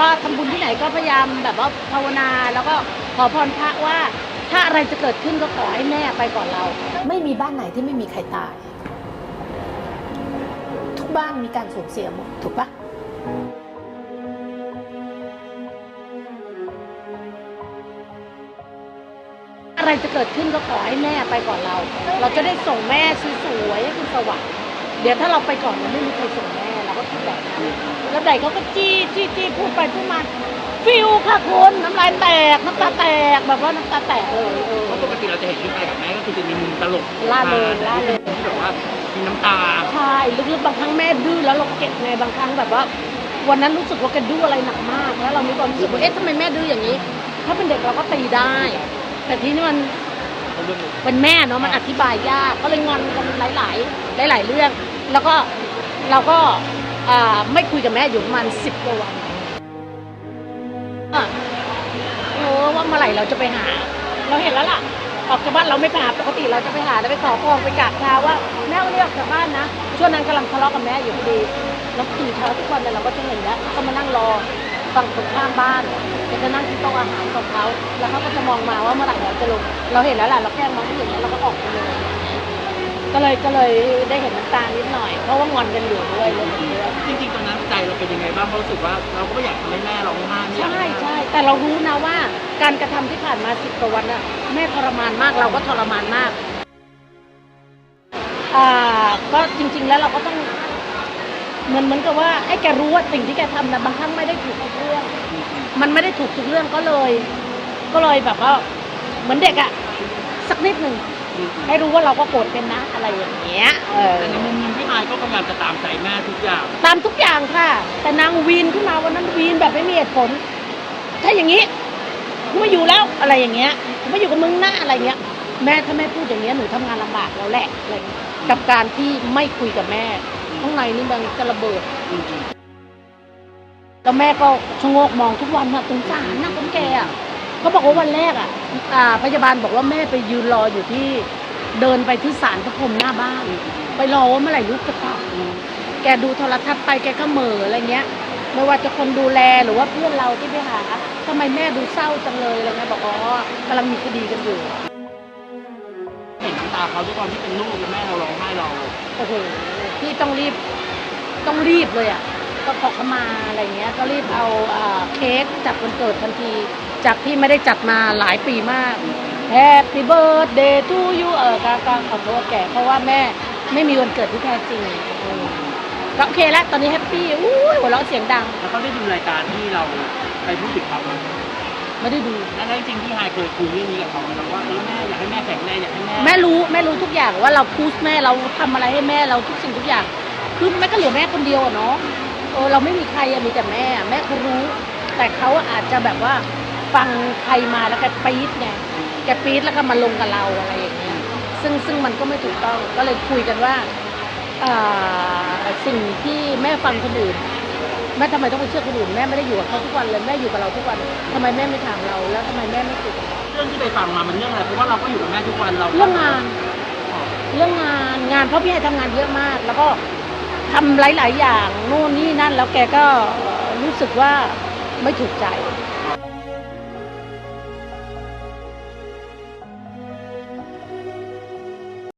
ก็ทำบุญที่ไหนก็พยายามแบบว่าภาวนาแล้วก็ขอพรพระว่า ถ้าอะไรจะเกิดขึ้นก็ขอให้แม่ไปก่อนเรา ไม่มีบ้านไหนที่ไม่มีใครตาย ทุกบ้านมีการสูญเสียหมดถูกปะอะไรจะเกิดขึ้นก็ขอให้แม่ไปก่อนเรา เราจะได้ส่งแม่สวยๆให้คุณสวรรค์เดี๋ยวถ้าเราไปก่อนมันไม่มีใครส่งแม่ เราก็คิดแบบนั้นแล้วใดเขาก็จี้จี้จี้พูดไปพูดมาฟิวค่ะคุณน้ำลายแตกน้ำตาแตกแบบว่าน้ำตาแตกเลยเออ เพราะปกติเราจะเห็นพี่ไปกับแม่ก็คือจะมีมุมตลกล่าเริงล่าเริง ที่แบบว่ามีน้ำตาใช่ลึกๆบางครั้งแม่ดื้อแล้วเราเก็บไงบางครั้งแบบว่า วันนั้นรู้สึกว่าแกดื้ออะไรหนักมาก แล้วเรามีความรู้สึกว่าเอ๊ะทำไมแม่ดื้ออย่างนี้ ถ้าเป็นเด็กเราก็ตีได้ แต่ทีนี้มันเป็นแม่เนาะมันอธิบายยากก็เลยงอนกันหลาย ๆ หลาย ๆ เรื่อง แล้วก็เราก็อ่า ไม่คุยกับแม่อยู่ประมาณสิบกว่าวันอะเออว่าเมื่อไหร่เราจะไปหา เราเห็นแล้วล่ะ ออกจากบ้านเราไม่ไปหาปกติเราจะไปหาแล้วไปขอพรไปกราบเท้าว่าแม่วันนี้ออกจากบ้านนะ ช่วงนั้นกำลังทะเลาะกับแม่อยู่พอดีแล้วตื่นเช้าทุกวันเลยเราก็จะเห็นแล้วเขามานั่งรอฝั่งตรงข้ามบ้านก็จะนั่งที่โต๊ะอาหารของเขาแล้วเขาก็จะมองมาว่าเมื่อไหร่เราจะลง เราเห็นแล้วล่ะเราแค่มองไม่เห็นแล้วเราก็ออกไปเลย ก็เลยก็เลยได้เห็นน้ำตานิดหน่อย เพราะว่างอนกันอยู่ด้วยเรื่องนี้ด้วยจริงๆตอนนั้นใจเราเป็นยังไงบ้างเพราะรู้สึกว่าเราก็ไม่อยากทำให้แม่ร้องไห้ไม่อยากใช่ห้ใช่แต่เรารู้นะว่าการกระทำที่ผ่านมาสิบกว่าวันน่ะแม่ทรมานมากเราก็ทรมานมากอ่าก็จริง ๆ แล้วเราก็ต้องเหมือนเหมือนกับว่าให้แกรู้ว่าสิ่งที่แกทำนะบางครั้งไม่ได้ถูกทุกเรื่อง มันไม่ได้ถูกทุกเรื่องก็เลย ก็เลยแบบว่าเหมือนเด็กอะสักนิดหนึ่ง ให้รู้ว่าเราก็โกรธเป็นนะอะไรอย่างเงี้ยเออแต่ในมุมหนึงพี่ไฮายก็พยายามจะตามใจแม่ทุกอย่าง ตามทุกอย่างค่ะ แต่นางวีนขึ้นมาวันนั้นวีนแบบไม่มีเหตุผล ถ้าอย่างนี้กูไม่อยู่แล้วอะไรอย่างเงี้ยกูไม่อยู่กับมึงนะอะไรเงี้ย แม่ถ้าแม่พูดอย่างเงี้ยหนูทำงานลำบากแล้วแหละอะไรเงี้ยกับการที่ไม่คุยกับแม่ข้างในนี่มันจะระเบิดจริงแล้วแม่ก็ชะโงกมองทุกวันน่ะสงสารนะคนแก่อะ เขาบอกว่าวันแรกอะอ่าพยาบาลบอกว่าแม่ไปยืนรออยู่ที่เดินไปที่ศาลพระพรหมหน้าบ้าน ไปรอว่าเมื่อไหร่ลูกจะกลับแกดูโทรทัศน์ไปแกก็เหม่ออะไรเงี้ย ไม่ว่าจะคนดูแลหรือว่าเพื่อนเราที่ไปหาทำไมแม่ดูเศร้าจังเลยอะไรเงี้ยบอกอ๋อกำลังมีคดีกันอยู่ๆเห็นน้ำตาเขาด้วยความที่เป็นลูกแล้วแม่เราร้องไห้เราโอ้โหพี่ต้องรีบต้องรีบเลยอะ ก็ขอเข้ามาอะไรเงี้ย ก็รีบเอาอ่าเค้กจัดวันเกิดทันที จากที่ไม่ได้จัดมาหลายปีมาก Happy birthday to you เออก็ก็ขอโทษแกเพราะว่าแม่ไม่มีวันเกิดที่แท้จริงเออก็โอเคแล้วตอนนี้แฮปปี้อุ้ยหัวเราะเสียงดัง แล้วก็ได้ดูรายการที่เราไปพูดถึงเขาไม่ได้ดูแล้วจริงๆพี่ไฮายเคยคุยเรื่องนี้กับเขาไหมครับว่าเออแม่อยากให้แม่แข็งแรงอยากให้แม่แม่รู้แม่รู้ทุกอย่างว่าเราพูดแม่เราทำอะไรให้แม่เราทุกสิ่งทุกอย่าง คือแม่ก็เหลือแม่คนเดียวอะเนาะเออเราไม่มีใครอะมีแต่แม่ แม่เขารู้ แต่เขาอาจจะแบบว่าฟังใครมาแล้วแกปี๊ดไงแกปี๊ดแล้วก็มาลงกับเราอะไรอย่างเงี้ยซึ่งซึ่งมันก็ไม่ถูกต้องก็เลยคุยกันว่าอ่าสิ่งที่แม่ฟังคนอื่นแม่ทำไมต้องไปเชื่อคนอื่นแม่ไม่ได้อยู่กับเขาทุกวันเลยแม่อยู่กับเราทุกวันทำไมแม่ไม่ถามเรา แล้วทำไมแม่ไม่คุยกับเราเรื่องที่ไปฟังมามันเรื่องอะไรเพราะว่าเราก็อยู่กับแม่ทุกวันเราก็เรื่องงาน เรื่องงานงานเพราะพี่ไอทำงานเยอะมาก แล้วก็ ทำหลาย ๆ อย่างนู่นนี่นั่น แล้วแกก็รู้สึกว่าไม่ถูกใจ